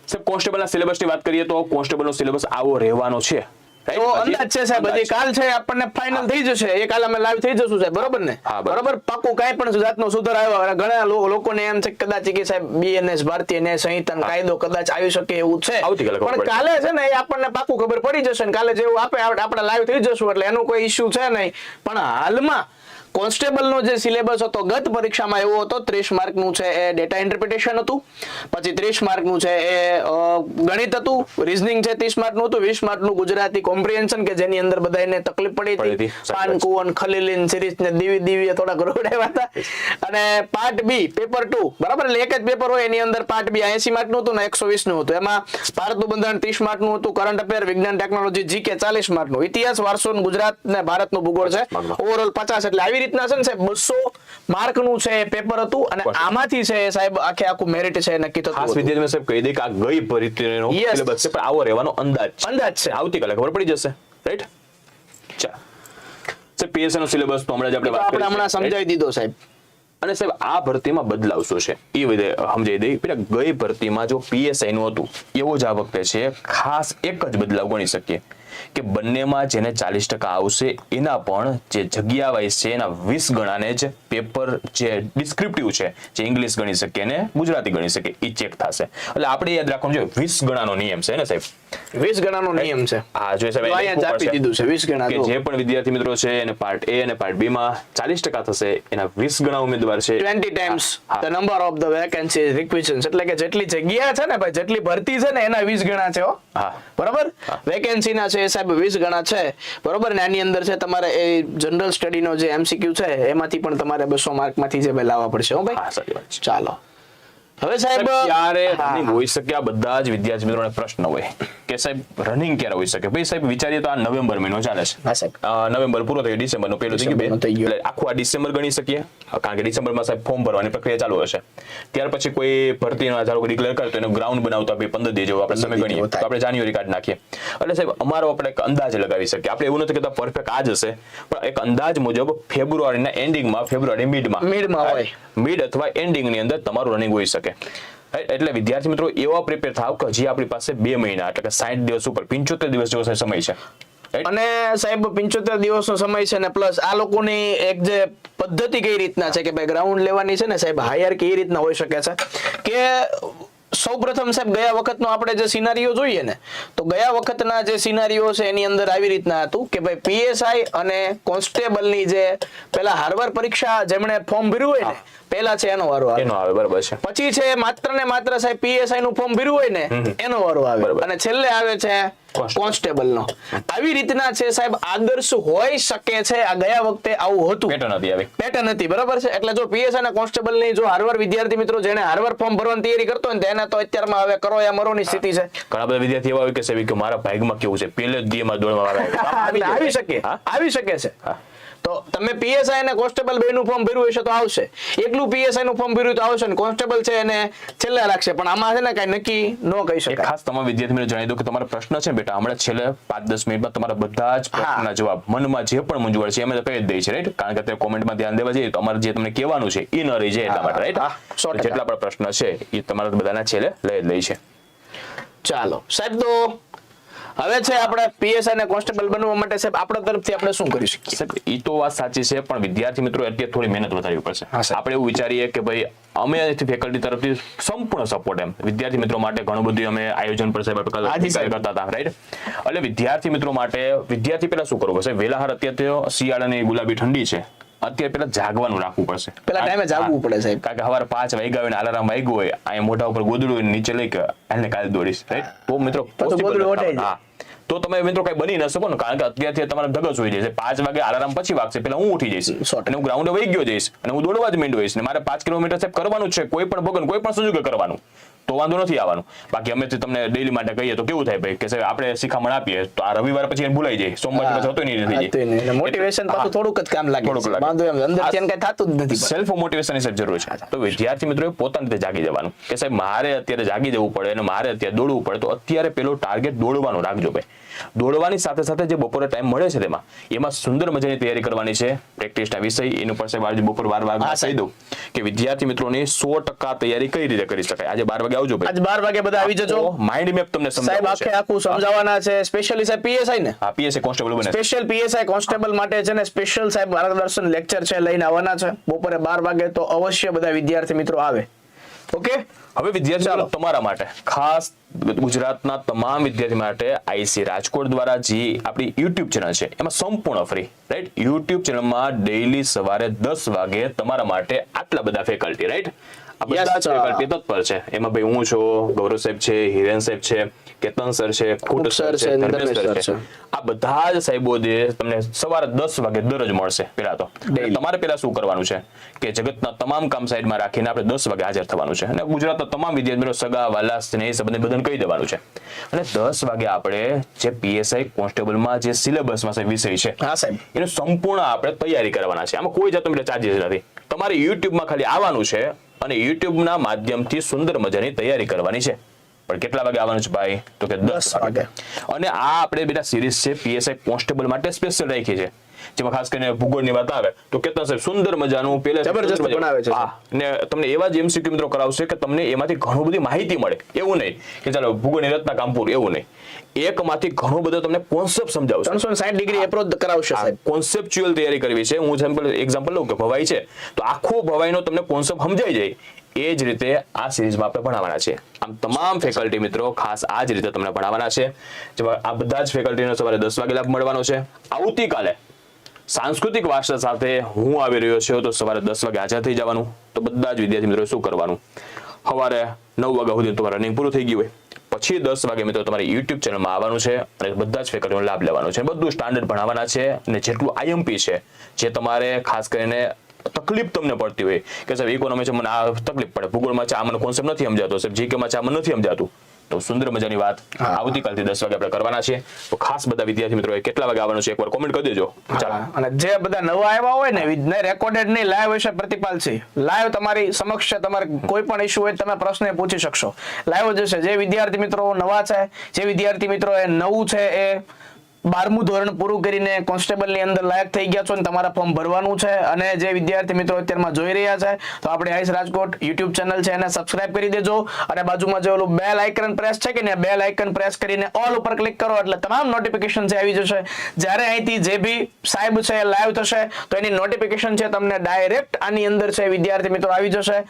Speaker 1: સાહેબ કોન્સ્ટેબલના સિલેબસની વાત કરીએ તો કોન્સ્ટેબલનો સિલેબસ આવો રહેવાનો છે.
Speaker 2: તો? અંદાજ છે સાહેબ હજી કાલ છે આપણને ફાઇનલ થઈ જશે એ કાલ અમે લાઈવ થઈ જશું સાહેબ બરોબર ને?
Speaker 1: બરોબર.
Speaker 2: પાકું કાંઈ પણ જાતનો સુધાર આવ્યો ઘણા લોકોને એમ છે કદાચ કે સાહેબ બીએનએસ ભારતીય ન્યાય સંહિતા કાયદો કદાચ આવી શકે એવું છે. પણ કાલે છે ને એ આપણને પાકું ખબર પડી જશે ને કાલે જેવું આપે આપણે આપણે લાઈવ થઈ જશું એટલે એનું કોઈ ઇશ્યુ છે નહીં. પણ હાલમાં કોન્સ્ટેબલ નો જે સિલેબસ હતો ગત પરીક્ષામાં એવો હતો ત્રીસ માર્કનું છે એ ડેટા ઇન્ટરપ્રિટેશન હતું. પછી ત્રીસ માર્કનું છે એ ગણિત હતું. રીઝનિંગ છે ત્રીસ માર્કનું હતું. વીસ માર્કનું ગુજરાતી કોમ્પ્રિહેન્શન કે જેની અંદર બધાને તકલીફ પડી હતી.
Speaker 1: હતી,
Speaker 2: પાન કુવન ખલીલીન સિરીઝ ને દીવી દીવી થોડા રોડાવ્યા હતા. અને પાર્ટ બી પેપર ટુ બરાબર? એટલે એક જ પેપર હોય એની અંદર પાર્ટ બી એસી માર્કનું હતું ને એકસો વીસનું હતું. એમાં ભારતનું બંધારણ ત્રીસ માર્કનું હતું કરંટ અફેર વિજ્ઞાન ટેકનોલોજી જીકે ચાલીસ માર્કનું. ઇતિહાસ વારસો ગુજરાત ને ભારતનું ભૂગોળ છે. ઓવરઓલ પચાસ એટલે આવી આવી રીતના છે ને સાહેબ બસો માર્કનું છે પેપર હતું અને આમાંથી છે સાહેબ આખે આખું મેરિટ છે નક્કી થતું
Speaker 1: ખાસ વિદ્યાર્થી સાહેબ કહી દે કે આ ગઈ ભરતીનો. સિલેબસ છે પણ આવો રહેવાનો અંદાજ છે.
Speaker 2: અંદાજ છે.
Speaker 1: આવતીકાલે ખબર પડી જશે. રાઈટ ચા. પીએસઆઈ નો સિલેબસ તો હમણાં જ આપણે વાત કરી
Speaker 2: હમણાં સમજાવી દીધો સાહેબ.
Speaker 1: અને સાહેબ આ ભરતીમાં બદલાવ શું છે. એ બધે સમજાવી દઈ પેલા ગઈ ભરતીમાં જો પીએસઆઈ નું હતું એવો જ આ વખતે છે ખાસ એક જ બદલાવ ગણી શકીએ. કે બંનેમાં જેને ચાલીસ ટકા આવશે, એના પણ જે જગ્યા વાઇઝ છે, એના વીસ ગણાને જ પેપર જે ડિસ્ક્રિપ્ટિવ છે, જે ઇંગ્લિશ ગણી શકીએ અને ગુજરાતી ગણી શકીએ એ ચેક થશે. એટલે આપણે યાદ રાખવાનું છે, વીસ ગણાનો નિયમ છે ને સાહેબ?
Speaker 2: વીસ ગણાનો નિયમ છે.
Speaker 1: હા જો સાહેબ
Speaker 2: અહીંયા આપી દીધું છે, 20 ગણા
Speaker 1: કે જે પણ વિદ્યાર્થી મિત્રો છે એને પાર્ટ એ અને પાર્ટ બી માં ચાલીસ ટકા થશે એના વીસ ગણા ઉમેદવાર છે.
Speaker 2: 20 times
Speaker 1: the
Speaker 2: number of the vacancy vacancies એટલે કે જેટલી જગ્યા છે ને ભાઈ જેટલી ભરતી છે ને એના 20 ગણા છે હો.
Speaker 1: હા.
Speaker 2: બરાબર? વેકેન્સી ના છે એ સાહેબ 20 ગણા છે. બરાબર? ને આની અંદર છે તમારે એ જનરલ સ્ટડી નો જે એમસીક્યુ છે એમાંથી પણ તમારે 200 માર્કમાંથી જે લાવવા પડશે હો
Speaker 1: હા
Speaker 2: ભાઈ
Speaker 1: સાચી વાત
Speaker 2: ચાલો. હવે સાહેબ
Speaker 1: ક્યારે રનિંગ હોઈ શકે આ બધા જ વિદ્યાર્થી મિત્રોને પ્રશ્ન હોય કે સાહેબ રનિંગ ક્યારે હોઈ શકે? ભાઈ સાહેબ વિચારીએ તો આ નવેમ્બર મહિનો ચાલે છે. નવેમ્બર પૂરો થયો ડિસેમ્બર નો પેલો થઈ ગયું. એટલે આખું આ ડિસેમ્બર ગણી શકીએ? કારણ કે ડિસેમ્બરમાં સાહેબ ફોર્મ ભરવાની પ્રક્રિયા ચાલુ હશે. ત્યાર પછી કોઈ ભરતીનો ધારો ડિક્લેર કરે તો એનું ગ્રાઉન્ડ બનાવતા ભાઈ પંદર દિવસ જેવો આપણે સમય ગણીએ. તો આપણે જાન્યુઆરી કાઢ નાખીએ. એટલે સાહેબ અમારો આપણે એક અંદાજ લગાવી શકીએ. આપણે એવું નથી કહેતા પરફેક્ટ આ જ હશે પણ એક અંદાજ મુજબ ફેબ્રુઆરીના એન્ડિંગમાં ફેબ્રુઆરી મિડમાં
Speaker 2: Mid-માં હોય.
Speaker 1: મિડ અથવા એન્ડિંગની અંદર તમારું રનિંગ હોઈ શકે. Right? એટલે વિદ્યાર્થી મિત્રો, એવા પ્રિપેર થાવ કે હજી આપણી પાસે બે મહિના, એટલે કે સાઠ દિવસ ઉપર, પંચોતેર દિવસ જેવો સમય છે.
Speaker 2: અને સાહેબ 75 દિવસનો સમય છે ને પ્લસ આ લોકોની એક જે પદ્ધતિ કઈ રીતના છે કે ભાઈ ગ્રાઉન્ડ લેવાની છે ને સાહેબ હાયર કઈ રીતના હોઈ શકે છે? કે સૌ પ્રથમ સાહેબ ગયા વખતનો આપણે જે સિનારીઓ જોઈએ ને તો ગયા વખતના જે સિનારીઓ છે એની અંદર આવી રીતના હતું કે ભાઈ પીએસઆઈ અને કોન્સ્ટેબલની જે પેલા હાર્વર પરીક્ષા જેમણે ફોર્મ ભર્યું હોય ને પેલા છે એનો વારો આવે.
Speaker 1: એનો આવે બરાબર છે.
Speaker 2: પછી છે માત્ર ને માત્ર સાહેબ પીએસઆઈ નું ફોર્મ ભર્યું હોય ને એનો વારો આવે.
Speaker 1: બરાબર.
Speaker 2: અને છેલ્લે આવે છે
Speaker 1: Constable.
Speaker 2: કોન્સ્ટેબલ. નો આવી રીતના છે સાહેબ આદર્શ હોઈ શકે છે. આ ગયા વખતે આવું હતું.
Speaker 1: પેટર્ન હતી આવી.
Speaker 2: પેટર્ન હતી બરાબર છે? એટલે જો પીએસ અને કોન્સ્ટેબલની જો હાર્વર વિદ્યાર્થી મિત્રો જેને હાર્વર ફોર્મ ભરવાની તૈયારી કરતો હોય ને તેને તો અત્યારમાં હવે કરો યા મરોની સ્થિતિ છે.
Speaker 1: ઘણા બધા વિદ્યાર્થી એવા હોય કે સાહેબ કે મારા ભાગમાં કેવું છે? પેલે જ દીમાં દોડવા વાળા
Speaker 2: એટલે આવી શકે. આવી શકે છે. તો તમે પીએસઆઈ અને કોન્સ્ટેબલ બે નું ફોર્મ ભર્યું હશે તો આવશે. એકલું પીએસઆઈ નું ફોર્મ ભર્યું તો આવશે ને કોન્સ્ટેબલ છે એને છેલ્લે રાખશે. પણ આમાં છે ને કઈ નક્કી ન કહી શકાય.
Speaker 1: ખાસ તમામ વિદ્યાર્થી મિત્રો જણાવી દો કે તમારા પ્રશ્ન છે બેટા હમણાં છેલ્લે પાંચ દસ મિનિટમાં તમારા બધા જ પ્રશ્નના જવાબ મનમાં જે પણ મૂંઝવણ છે અમે તો કહી જ દઈએ છીએ રાઈટ કારણ કે અત્યારે કોમેન્ટમાં ધ્યાન દેવા જઈએ તો અમારે જે તમને કહેવાનું છે એ ન રહી જાય એટલા માટે રાઈટ જેટલા પણ પ્રશ્ન છે એ તમારા બધાના છેલ્લે લઈ જ લઈ છે
Speaker 2: ચાલો સાહેબ તો હવે છે આપણે પીએસઆઈ ને કોન્સ્ટેબલ બનવા માટે સાહેબ આપણા તરફથી આપણે શું કરી શકીએ?
Speaker 1: સાહેબ એ તો વાત સાચી છે પણ વિદ્યાર્થી મિત્રો અત્યારે થોડી મહેનત વધારવી પડશે. આપણે એવું વિચારીએ કે ભાઈ અમે અહીંથી ફેકલ્ટી તરફથી સંપૂર્ણ સપોર્ટ એમ. વિદ્યાર્થી મિત્રો માટે ઘણું બધું અમે આયોજન પર સાહેબ કરતા હતા રાઈટ એટલે વિદ્યાર્થી મિત્રો માટે વિદ્યાર્થી પહેલા શું કરવું પડશે? વેલાહાર અત્યારે શિયાળાની ગુલાબી ઠંડી છે. અત્યારે પેલા જાગવાનું રાખવું પડશે.
Speaker 2: પેલા ટાઈમે જાગવું પડે, સાહેબ.
Speaker 1: કારણ કે સવારે પાંચ વાગ્યા હોય ને અલાર્મ વાગ્યું હોય અહીંયા મોઢા ઉપર ગોદડું હોય નીચે લઈ કે એને કાલે દોડીશ રાઈટ તો મિત્રો
Speaker 2: તો
Speaker 1: તમે મિત્રો કઈ બની ન શકો ને કારણ કે અત્યારથી તમારે ધગસ હોઈ જશે પાંચ વાગે અલાર્મ પછી વાગશે પેલા હું ઉઠી જઈશ. અને હું ગ્રાઉન્ડે વહી ગયો જઈશ અને હું દોડવા જ મીંડો ને મારે પાંચ કિલોમીટર સાહેબ કરવાનું છે કોઈ પણ ભગન કોઈ પણ સંજોગે કરવાનું. તો વાંધો નથી આવવાનું. બાકી અમે તમને ડેલી માટે કહીએ તો કેવું થાય ભાઈ? કે સાહેબ આપણે શિખામણ આપીએ તો આ રવિવાર પછી એને ભૂલાઈ જાય. સોમવાર પછી હતો નહીં થઈ જાય.
Speaker 2: મોટિવેશન પાછું થોડુંક જ કામ લાગે
Speaker 1: થોડુંક.
Speaker 2: વાંધો એમ અંદર કઈ થતું જ નથી
Speaker 1: સેલ્ફ મોટિવેશન સાહેબ જરૂર છે. તો વિદ્યાર્થી મિત્રો પોતાની રીતે જાગી જવાનું. કે સાહેબ મારે અત્યારે જાગી જવું પડે અને મારે અત્યારે દોડવું પડે તો અત્યારે પેલો ટાર્ગેટ દોડવાનું રાખજો ભાઈ. દોડવાની સાથે સાથે જે બપોરે ટાઈમ મળે છે તેમાં એમાં સુંદર મજાની તૈયારી કરવાની છે. પ્રેક્ટિસના વિષય એનું પર સાહેબ આજે બપોર બાર વાગે કહી દઉં કે વિદ્યાર્થી મિત્રોની સો ટકા તૈયારી કઈ રીતે કરી શકાય? આજે બાર વાગે આવજો
Speaker 2: આજ બાર વાગે બધા આવી જજો.
Speaker 1: માઇન્ડ મેપ તમને
Speaker 2: સાહેબ આખે આખું સમજાવવાના છે. સ્પેશિયલી સાહેબ પીએસઆઈ ને.
Speaker 1: હા પીએસઆઈ કોન્સ્ટેબલ બને.
Speaker 2: સ્પેશિયલ પીએસઆઈ કોન્સ્ટેબલ માટે છે ને સ્પેશિયલ સાહેબ માર્ગદર્શન લેક્ચર છે લઈને આવવાના છે. બપોરે બાર વાગે તો અવશ્ય બધા વિદ્યાર્થી મિત્રો આવે. ઓકે
Speaker 1: હવે વિદ્યાર્થી ચાલો તમારા માટે. ખાસ ગુજરાતના તમામ વિદ્યાર્થી માટે આઈસી રાજકોટ દ્વારા જે આપણી યુટ્યુબ ચેનલ છે એમાં સંપૂર્ણ ફ્રી રાઈટ યુટ્યુબ ચેનલમાં ડેઈલી સવારે દસ વાગે તમારા માટે આટલા બધા ફેકલ્ટી રાઈટ બધા જ
Speaker 2: sir.
Speaker 1: faculty છે. એમાં ભાઈ હું છું ગૌરવ સાહેબ છે હિરેન સાહેબ છે કેતન સર છે ખૂટ
Speaker 2: ખૂટ
Speaker 1: સર છે
Speaker 2: છે,
Speaker 1: ધર્મેશ
Speaker 2: ધર્મેશ
Speaker 1: સર છે. આ બધા જ સાહેબો જે તમને સવારે દસ વાગે દરરોજ મળશે પેલા તો. તમારે પેલા શું કરવાનું છે? કે જગતના તમામ કામ સાઈડમાં રાખીને આપણે દસ વાગે હાજર થવાનું છે. અને ગુજરાતના તમામ વિદ્યાર્થીઓ સગા વાલા સ્નેહ સંબંધી બધાને કહી દેવાનું છે. અને દસ વાગે આપણે જે પીએસઆઈ કોન્સ્ટેબલમાં જે સિલેબસમાં સાહેબ વિષય છે
Speaker 2: હા સાહેબ.
Speaker 1: એનું સંપૂર્ણ આપણે તૈયારી કરવાના છે. આમાં કોઈ જાતનો ચાર્જિસ નથી. તમારે યુટ્યુબમાં ખાલી આવવાનું છે અને યુટ્યુબના માધ્યમથી સુંદર મજાની તૈયારી કરવાની છે. પણ કેટલા વાગે આવવાનું છે ભાઈ? તો કે દસ વાગે. અને આ આપણે બેટા સિરીઝ છે પીએસઆઈ કોન્સ્ટેબલ માટે સ્પેશિયલ રાખી છે. જેમાં ખાસ કરીને ભૂગોળની વાત આવે તો કેતન સાહેબ સુંદર મજાનું પેલે
Speaker 2: જબરજસ્ત બનાવે છે,
Speaker 1: ને તમને એવા જ એમસીક્યુ મિત્રો કરાવશે કે તમને એમાંથી ઘણું બધી માહિતી મળે. એવું નહીં કે ચાલો ભૂગોળની રચના કામપુર એવું નહીં. એકમાંથી ઘણું બધું તમને કોન્સેપ્ટ સમજાવશે.
Speaker 2: ત્રણસો સાઠ ડિગ્રી એપ્રોચ કરાવશે સાહેબ.
Speaker 1: કોન્સેપ્ચ્યુઅલ તૈયારી કરવી છે. હું જેમ એક્ઝામ્પલ લઉં કે ભવાઈ છે. તો આખો ભવાઈનો તમને કોન્સેપ્ટ સમજાઈ જાય. એ જ રીતે આ સિરીઝમાં આપણે ભણાવવાના છે આમ તમામ ફેકલ્ટી મિત્રો ખાસ આ જ રીતે તમને ભણાવવાના છે. જેમાં આ બધા જ ફેકલ્ટીનો સવારે દસ વાગે લાભ મળવાનો છે. આવતીકાલે સાંસ્કૃતિક વારસા સાથે હું આવી રહ્યો છું તો સવારે દસ વાગે હાજર થઈ જવાનું. તો બધા જ વિદ્યાર્થી મિત્રો શું કરવાનું? સવારે નવ વાગ્યા સુધી તમારું રનિંગ પૂરું થઈ ગયું હોય. પછી દસ વાગે મિત્રો તમારી યુટ્યુબ ચેનલમાં આવવાનું છે અને બધા જ ફેકલ્ટીનો લાભ લેવાનો છે. બધું સ્ટાન્ડર્ડ ભણાવવાના છે અને જેટલું આઈએમપી છે, જે તમારે ખાસ કરીને તકલીફ તમને પડતી હોય, કે સાહેબ ઇકોનોમી છે મને આ તકલીફ પડે, ભૂગોળમાં છે, આ મને કોન્સેપ્ટ નથી સમજાતો સાહેબ જીકેમાં છે, આ મને નથી સમજાતું. તો સુંદર મજાની વાત આવતીકાલથી દસ વાગે આપણે કરવાના છે તો ખાસ બધા વિદ્યાર્થી મિત્રો કેટલા વાગે આવવાનું છે એકવાર કોમેન્ટ કરી દેજો. ચાલો.
Speaker 2: અને જે બધા નવા આવ્યા હોય ને રેકોર્ડેડ નહીં લાઈવ હશે પ્રતિપાલ છે. લાઈવ તમારી સમક્ષ છે તમારે કોઈ પણ ઇશ્યુ હોય તમે પ્રશ્ન પૂછી શકશો. લાઈવ જશે જે વિદ્યાર્થી મિત્રો નવા છે જે વિદ્યાર્થી મિત્રો એ નવું છે એ બારમું ધોરણ પૂરું કરીને કોન્સ્ટેબલની અંદર લાયક થઈ ગયા છો ને તમારા ફોર્મ ભરવાનું છે અને જે વિદ્યાર્થી મિત્રો અત્યારમાં જોઈ રહ્યા છે, તો આપણે આઈસ રાજકોટ યુટ્યુબ ચેનલ છે એને સબસ્ક્રાઇબ કરી દેજો અને બાજુમાં જે ઓલું બેલ આઇકન પ્રેસ છે કે ને બેલ આઇકન પ્રેસ કરીને ઓલ ઉપર ક્લિક કરો એટલે તમામ નોટિફિકેશન છે આવી જશે, જ્યારે અહીંથી જે બી સાહેબ છે લાઈવ થશે, તો એની નોટિફિકેશન છે તમને ડાયરેક્ટ આની અંદર છે વિદ્યાર્થી મિત્રો આવી જશે.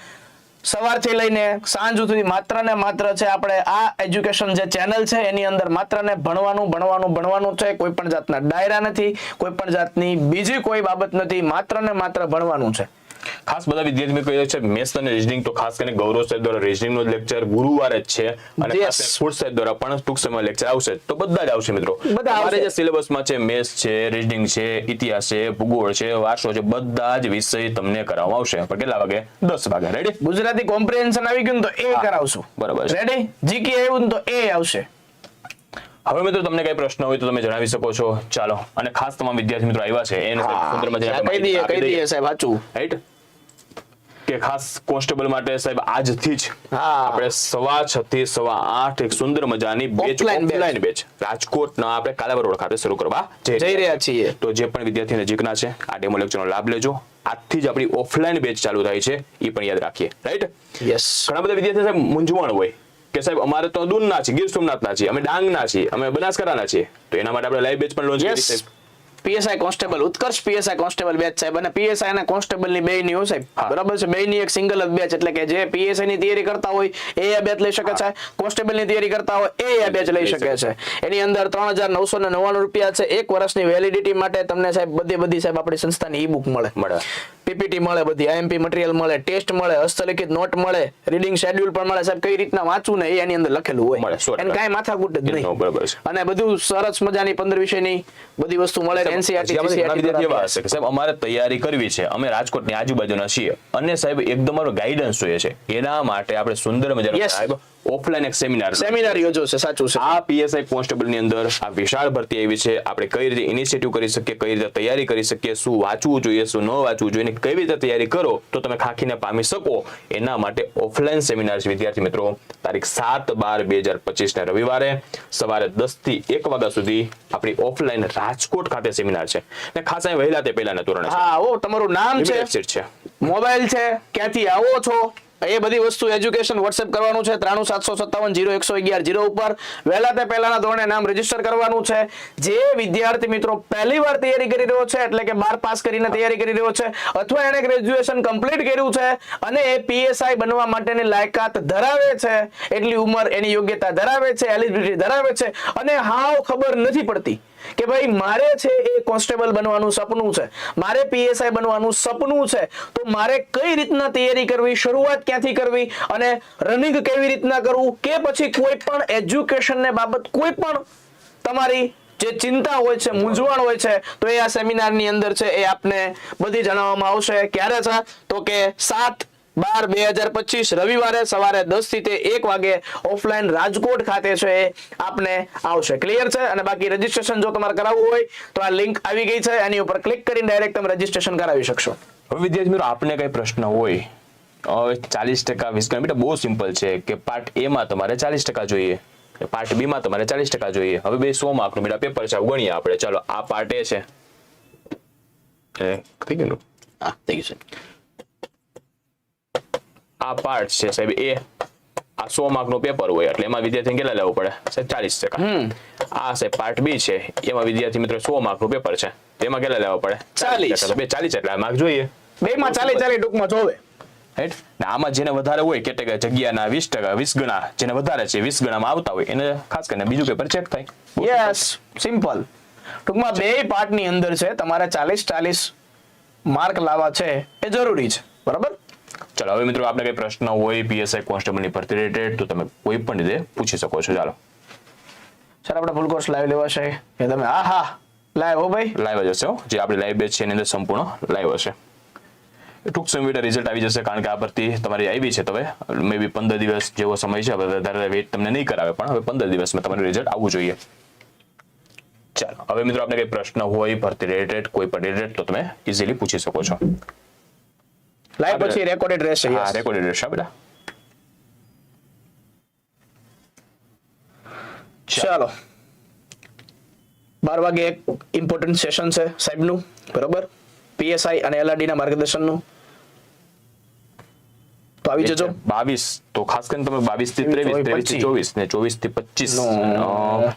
Speaker 2: સવારથી લઈને સાંજ સુધી માત્ર ને માત્ર છે આપણે આ એજ્યુકેશન જે ચેનલ છે, એની અંદર માત્ર ને ભણવાનું ભણવાનું ભણવાનું છે, કોઈ પણ જાતના ડાયરા નથી, કોઈ પણ જાતની બીજી કોઈ બાબત નથી માત્ર ને માત્ર ભણવાનું છે.
Speaker 1: ખાસ બધા વિદ્યાર્થી મિત્રો કહે છે મેથ્સ અને રીઝનિંગ તો ખાસ કરીને ગૌરવ સાહેબ દ્વારા રીઝનિંગ નો લેક્ચર ગુરુવારે જ છે અને ફૂડ સાહેબ દ્વારા પણ ટૂંક સમયમાં લેક્ચર આવશે. તો બધા જ આવશે મિત્રો. તમારે. જે સિલેબસમાં છે મેથ્સ છે રીઝનિંગ છે ઇતિહાસ છે ભૂગોળ છે વારસો છે બધા જ વિષય તમને કરાવવામાં આવશે. પણ કેટલા વાગે? દસ વાગે. રેડી
Speaker 2: ગુજરાતી કોમ્પ્રિહેન્શન આવી ગયું તો એ કરાવશું.
Speaker 1: બરાબર.
Speaker 2: રેડી જીકે આવ્યું તો એ આવશે.
Speaker 1: હવે મિત્રો તમને કઈ પ્રશ્ન હોય તો તમે જણાવી શકો છો. ચાલો. અને ખાસ તમામ વિદ્યાર્થી મિત્રો આવ્યા છે. એને
Speaker 2: હા,
Speaker 1: સુંદર
Speaker 2: કહી દઈએ કહી દઈએ. સાહેબ સાચું.
Speaker 1: રાઈટ કે ખાસ કોન્સ્ટેબલ માટે સાહેબ આજથી જ આપણે સવા છ થી સવા આઠ એક સુંદર મજાની બેચ. Offline batch. રાજકોટના આપણે કાલાવર રોડ ખાતે શરૂ કરવા
Speaker 2: જઈ રહ્યા છીએ.
Speaker 1: તો જે પણ વિદ્યાર્થી નજીકના છે આ ડેમો લેક્ચરનો લાભ લેજો. આજથી જ આપણી ઓફલાઈન બેચ ચાલુ થાય છે એ પણ યાદ રાખીએ. રાઈટ
Speaker 2: યસ
Speaker 1: ઘણા બધા વિદ્યાર્થી સાહેબ મૂંઝવણ હોય. કે સાહેબ અમારે તો દૂરના છે ગીર સોમનાથના છીએ અમે ડાંગના છીએ અમે બનાસકાંઠાના છીએ. તો એના માટે આપણે લાઈવ બેચ પણ લોન્ચ કરી સાહેબ
Speaker 2: PSI constable Utkarsh PSI constable batch સાહેબ. અને પીએસઆઈ અને કોન્સ્ટેબલની બે ની સાહેબ. બરાબર છે? બે ની એક સિંગલ જ બેચ એટલે કે જે પીએસઆઈ ની તૈયારી કરતા હોય એ આ બેચ લઈ શકે છે. કોન્સ્ટેબલની તૈયારી કરતા હોય એ આ બેચ લઈ શકે છે. એની અંદર ત્રણ હજાર નવસો ને નવ્વાણું રૂપિયા છે. એક વર્ષની વેલિડિટી માટે તમને સાહેબ બધી બધી સાહેબ આપણી સંસ્થાની ઈ બુક મળે.
Speaker 1: મળે
Speaker 2: પીપીટી મળે બધી આઈએમપી મટીરિયલ મળે ટેસ્ટ મળે હસ્તલિખિત નોટ મળે રીડિંગ શેડ્યુલ પણ મળે સાહેબ. કઈ રીતના વાંચવું ને એની અંદર લખેલું હોય. એને કાંઈ માથાકૂટ જ નહીં.
Speaker 1: છે.
Speaker 2: અને બધું સરસ મજાની પંદર વિષયની બધી વસ્તુ મળે
Speaker 1: સાહેબ અમારે તૈયારી કરવી છે. અમે રાજકોટની આજુબાજુના છીએ. અને સાહેબ એકદમ ગાઈડન્સ જોઈએ છે. એના માટે આપણે સુંદર મજાનો સાહેબ ઓફલાઈન એક સેમિનાર
Speaker 2: સેમિનાર યોજો છે સાચું છે.
Speaker 1: આ પીએસઆઈ કોન્સ્ટેબલની અંદર આ વિશાળ ભરતી આવી છે. આપણે કઈ રીતે ઇનિશિયેટિવ કરી શકીએ કઈ રીતે તૈયારી કરી શકીએ શું વાંચવું જોઈએ શું ન વાંચવું જોઈએ કેવી રીતે તૈયારી કરો તો તમે ખાખીને પામી શકો. એના માટે ઓફલાઈન સેમિનાર છે વિદ્યાર્થી મિત્રો તારીખ સાત બાર બે હજાર પચીસ ને રવિવારે સવારે દસથી એક વાગ્યા સુધી આપણી ઓફલાઈન રાજકોટ ખાતે સેમિનાર છે. ને ખાસ અહીં વહેલા તે પહેલાના ધોરણે
Speaker 2: હા ઓ તમારું નામ છે?
Speaker 1: છે.
Speaker 2: મોબાઈલ છે? ક્યાંથી આવો છો? એ બધી વસ્તુ એજ્યુકેશન વોટ્સએપ કરવાનું છે, ત્રાણું સાતસો સત્તાવન જીરો એકસો અગિયાર જીરો ઉપર. વહેલા તે પહેલાના ધોરણે નામ રજિસ્ટર કરવાનું છે. જે વિદ્યાર્થી મિત્રો પહેલી વાર તૈયારી કરી રહ્યો છે, એટલે કે બાર પાસ કરીને તૈયારી કરી રહ્યો છે, અથવા એને ગ્રેજ્યુએશન કમ્પ્લીટ કર્યું છે, અને એ પીએસઆઈ બનવા માટેની લાયકાત ધરાવે છે, એટલી ઉંમર એની યોગ્યતા ધરાવે છે એલિજિબિલિટી ધરાવે છે, અને હાવ ખબર નથી પડતી. કે ભાઈ મારે છે એ કોન્સ્ટેબલ બનવાનું સપનું છે. મારે પીએસઆઈ બનવાનું સપનું છે. તો મારે કઈ રીતના તૈયારી કરવી, શરૂઆત ક્યાંથી કરવી અને રનિંગ કેવી રીતના કરવું કે પછી કોઈ પણ એજ્યુકેશન ને બાબત કોઈ પણ તમારી જે ચિંતા હોય છે, મૂંઝવણ હોય છે, તો એ આ સેમિનારની અંદર છે એ આપને બધી જણાવવામાં આવશે. ક્યારે છે? તો કે સાત બાર બે હજાર પચીસ રવિવારે સવારે દસથી તે એક વાગે ઓફલાઈન રાજકોટ ખાતે છે એ આપને આવશે. ક્લિયર છે? અને બાકી રજીસ્ટ્રેશન જો તમારે કરાવવું હોય તો આ લિંક આવી ગઈ છે. એની ઉપર ક્લિક કરીને ડાયરેક્ટ તમે રજીસ્ટ્રેશન કરાવી શકશો.
Speaker 1: હવે વિદ્યાર્થી મિત્રો આપને કઈ પ્રશ્ન હોય? ચાલીસ ટકા વીસ કિલોમીટર બહુ સિમ્પલ છે કે પાર્ટ એ માં તમારે ચાલીસ ટકા જોઈએ. પાર્ટ બી માં તમારે ચાલીસ ટકા જોઈએ. હવે બે સો માર્કનું બેટા પેપર છે આવું ગણીએ આપણે. ચાલો આ પાર્ટ એ છે. એ થઈ ગયું
Speaker 2: હા થઈ ગયું છે.
Speaker 1: આ પાર્ટ છે સાહેબ એ આ સો માર્કનું પેપર હોય એટલે એમાં વિદ્યાર્થી કેટલા લેવું પડે? સાહેબ ચાલીસ ટકા. આ સાહેબ પાર્ટ બી છે એમાં વિદ્યાર્થી મિત્રો સો માર્કનું પેપર છે. તેમાં કેટલા લેવા પડે? ચાલીસ બે ચાલીસ એટલા માર્ક જોઈએ.
Speaker 2: બે માં ચાલી ચાલી ટૂંકમાં જોવે.
Speaker 1: આમાં જેને વધારે હોય કે ટકા જગ્યાના વીસ ટકા વીસ ગણા જેને વધારે છે વીસ ગણામાં આવતા હોય એને ખાસ કરીને બીજું પેપર ચેક થાય.
Speaker 2: યસ સિમ્પલ ટૂંકમાં બે પાર્ટની અંદર છે તમારે ચાલીસ ચાલીસ માર્ક લાવવા છે એ જરૂરી છે. બરાબર?
Speaker 1: ચાલો હવે મિત્રો આપણે કઈ પ્રશ્ન હોય પીએસઆઈ કોન્સ્ટેબલની ભરતી રિલેટેડ તો તમે કોઈ પણ રીતે પૂછી શકો છો. ચાલો.
Speaker 2: સર આપણે ફૂલ કોર્સ લાઈવ લેવા છે. કે તમે આ હા લાઈવ હો ભાઈ.
Speaker 1: લાઈવ જ હશે હો. જે આપણી લાઈવ બેચ છે એની અંદર સંપૂર્ણ લાઈવ હશે. ટૂંક સમયમાં રિઝલ્ટ આવી જશે કારણ કે આ ભરતી તમારી આવી છે તમે મે બી પંદર દિવસ જેવો સમય છે. વધારે વેઇટ તમને નહીં કરાવે પણ હવે પંદર દિવસમાં તમારું રિઝલ્ટ આવવું જોઈએ. ચાલો હવે મિત્રો આપણે કઈ પ્રશ્ન હોય ભરતી રિલેટેડ કોઈ પણ રિલેટેડ તો તમે ઇઝીલી પૂછી શકો છો.
Speaker 2: લાઈવ પછી રેકોર્ડેડ રહેશે
Speaker 1: હા. રેકોર્ડેડ રહેશે બેટા.
Speaker 2: ચાલો. બાર વાગે એક ઇમ્પોર્ટન્ટ સેશન છે સાહેબનું બરોબર? પીએસઆઈ અને એલઆરડી ના માર્ગદર્શનનું. તો આવી જજો.
Speaker 1: બાવીસ. તો ખાસ કરીને તમે બાવીસથી ત્રેવીસ ત્રેવીસથી ચોવીસ ને ચોવીસથી પચીસ.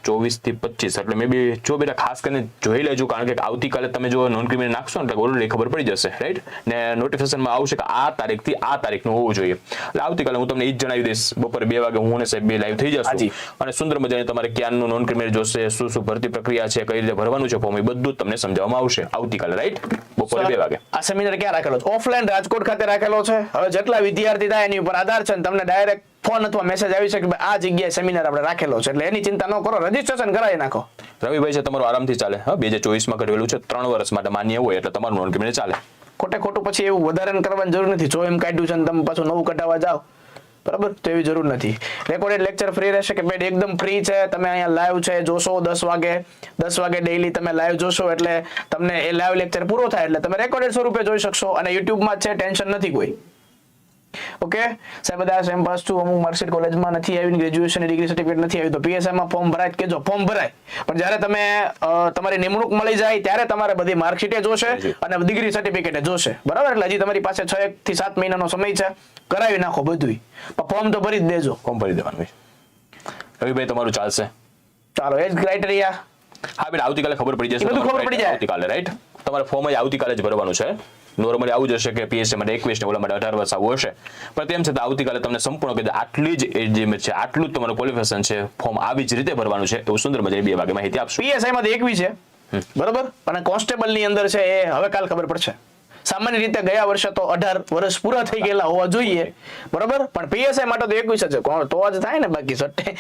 Speaker 1: ચોવીસથી પચીસ. એટલે મે બી જો બેટા ખાસ કરીને જોઈ લેજો કારણ કે આવતીકાલે તમે જો નોન ક્રિમિનલ નાખશો ને એટલે ઓલરેડી ખબર પડી જશે રાઈટ ને નોટિફિકેશનમાં આવશે કે આ તારીખથી આ તારીખનું હોવું જોઈએ. એટલે આવતીકાલે હું તમને એ જ જણાવી દઈશ. બપોરે બે વાગે હું ને સાહેબ બે લાઈવ થઈ
Speaker 2: જશે.
Speaker 1: જશું અને સુંદર મજાની તમારે ક્યારનું નોન ક્રિમિનલ જોશે શું શું ભરતી પ્રક્રિયા છે કઈ રીતે ભરવાનું છે ફોર્મ એ બધું તમને સમજાવવામાં આવશે આવતીકાલે રાઈટ બપોરે બે વાગે
Speaker 2: આ સેમિનાર ક્યાં રાખેલો છે? ઓફલાઈન રાજકોટ ખાતે રાખેલો છે. હવે જેટલા વિદ્યાર્થી થાય એની ઉપર આધાર છે તમને ડાયરેક્ટ ફોન અથવા મેસેજ આવી શકે કે આ જગ્યાએ સેમિનાર આપણે રાખેલો છે. એટલે એની ચિંતા ન કરો રજીસ્ટ્રેશન કરાવી નાખો.
Speaker 1: રવિભાઈ છે તમારું આરામથી ચાલે હા? બે હજાર ચોવીસમાં કરેલું છે ત્રણ વર્ષ માટે માન્ય હોય એટલે તમારું નોન ચાલે?
Speaker 2: ખોટે ખોટું પછી એવું વધારે કરવાની જરૂર નથી. જો એમ કાઢ્યું છે તમે પાછું નવું કઢાવવા જાઓ. બરાબર? તો એવી જરૂર નથી. રેકોર્ડેડ લેક્ચર ફ્રી રહેશે કે બેડ એકદમ ફ્રી છે. તમે અહીંયા લાઈવ છે, જોશો દસ વાગે. દસ વાગે ડેઈલી તમે લાઈવ જોશો એટલે તમને એ લાઈવ લેક્ચર પૂરો થાય એટલે તમે રેકોર્ડેડ સ્વરૂપે જોઈ શકશો અને યુટ્યુબમાં છે, ટેન્શન નથી કોઈ. ઓકે? સાહેબ બધા સેમ પાસ છું. અમુક માર્કશીટ કોલેજમાં નથી આવી ગ્રેજ્યુએશન ડિગ્રી સર્ટિફિકેટ નથી આવ્યું તો PSI માં ફોર્મ ભરાય કેજો? ફોર્મ ભરાય. પણ જ્યારે તમે તમારી નિમણૂક મળી જાય ત્યારે તમારે બધી માર્કશીટે જોશે અને ડિગ્રી સર્ટિફિકેટ જોશે. બરાબર? એટલે હજી તમારી પાસે છ એક થી સાત મહિનાનો સમય છે. કરાવી નાખો બધું ફોર્મ તો ભરી જ દેજો.
Speaker 1: ફોર્મ ભરી દેવાનું ભાઈ. રવિભાઈ તમારું ચાલશે.
Speaker 2: ચાલો એ જ ક્રાઇટેરિયા
Speaker 1: હા બેટા આવતીકાલે ખબર પડી જશે
Speaker 2: બધું ખબર પડી જાય.
Speaker 1: આવતીકાલે રાઈટ તમારે ફોર્મ જ આવતીકાલે જ ભરવાનું છે. નોર્મલી આવું જ હશે કે પીએસએ માટે એકવીસ ને ઓલા માટે અઢાર વર્ષ આવું હશે. પણ તેમ છતાં આવતીકાલે તમને સંપૂર્ણ કહી આટલી જ એજ છે આટલું જ તમારું ક્વોલિફિકેશન છે ફોર્મ આવી જ રીતે ભરવાનું છે એવું સુંદર મજાની બે વાગે માહિતી આપશું.
Speaker 2: પીએસઆઈ માં એકવી છે. બરોબર? અને કોન્સ્ટેબલની અંદર છે એ હવે કાલ ખબર પડશે. સામાન્ય રીતે ગયા વર્ષે તો અઢાર વર્ષ પૂરા થઈ ગયેલા હોવા જોઈએ. બરોબર? પણ પીએસઆઈ માટે તો એકવીસ જ કોણ? તો જ થાય ને બાકી સટ્ટે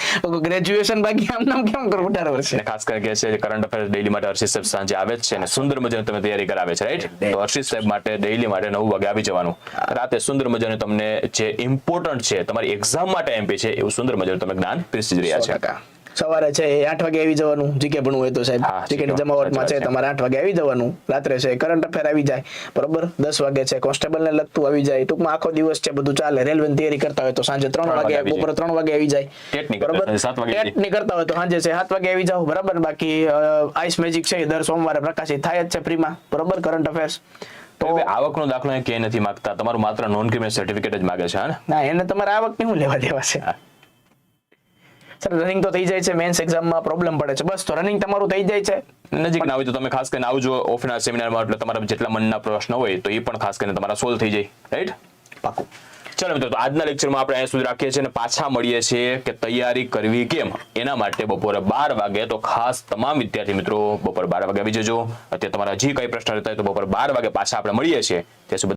Speaker 2: ગ્રેજ્યુએશન બાકી આમ નામ કેમ કરું અઢાર વર્ષે?
Speaker 1: ખાસ કરીને છે કરંટ અફેર્સ ડેઈલી માટે હર્ષિત સાહેબ સાંજે આવે છે અને સુંદર મજાની તમે તૈયારી કરાવે છે રાઈટ તો હર્ષિત સાહેબ માટે ડેઈલી માટે નવ વાગે આવી જવાનું. રાતે સુંદર મજાનું તમને જે ઇમ્પોર્ટન્ટ છે તમારી એક્ઝામ માટે એમપી છે એવું સુંદર મજાનું તમે જ્ઞાન પીરસી રહ્યા છે.
Speaker 2: સવારે છે એ આઠ વાગે આવી જવાનું જીકે ભણવું હોય તો સાહેબ.
Speaker 1: હા,
Speaker 2: જીકે જમાવટમાં છે. તમારે આઠ વાગે આવી જવાનું રાત્રે છે કરંટ અફેર આવી જાય બરોબર? દસ વાગે છે કોન્સ્ટેબલ ને લગતું આવી જાય ટૂંકમાં આખો દિવસ છે બધું ચાલે રેલવે તૈયારી કરતા હોય તો સાંજે ત્રણ
Speaker 1: વાગે
Speaker 2: બપોર ત્રણ વાગે આવી જાય બરોબર? ટેટની કરતા હોય તો સાંજે છે સાત વાગે આવી જાવ બરાબર? બાકી આઈસ મેજિક છે દર સોમવારે પ્રકાશિત થાય જ છે ફ્રીમાં બરોબર? Current affairs.
Speaker 1: તો આવકનો દાખલો કે નથી માંગતા. તમારું માત્ર નોન ક્રિમિનલ સર્ટિફિકેટ જ માગે છે હા
Speaker 2: ને એને તમારે આવકની શું લેવા દેવા છે?
Speaker 1: હા.
Speaker 2: સર રનિંગ તો થઈ જાય છે મેન્સ એક્ઝામમાં પ્રોબ્લેમ પડે છે. બસ તો રનિંગ તમારું થઈ જાય છે.
Speaker 1: નજીક ના હોય તો તમે ખાસ કરીને આવજો ઓફના સેમિનારમાં એટલે તમારા જેટલા મનના પ્રશ્ન હોય તો એ પણ ખાસ કરીને તમારા સોલ્વ થઈ જાય. રાઈટ
Speaker 2: પાકું.
Speaker 1: ચાલો મિત્રો તો આજના લેક્ચરમાં આપણે અહીંયા સુધી રાખીએ છીએ અને પાછા મળીએ છીએ કે તૈયારી કરવી કેમ? એના માટે બપોરે બાર વાગે તો ખાસ તમામ વિદ્યાર્થી મિત્રો બપોરે બાર વાગે આવી જજો. અત્યારે તમારા હજી કઈ પ્રશ્ન રહેતા હોય તો બપોરે બાર વાગે પાછા આપણે મળીએ છીએ. ત્યાં સુધી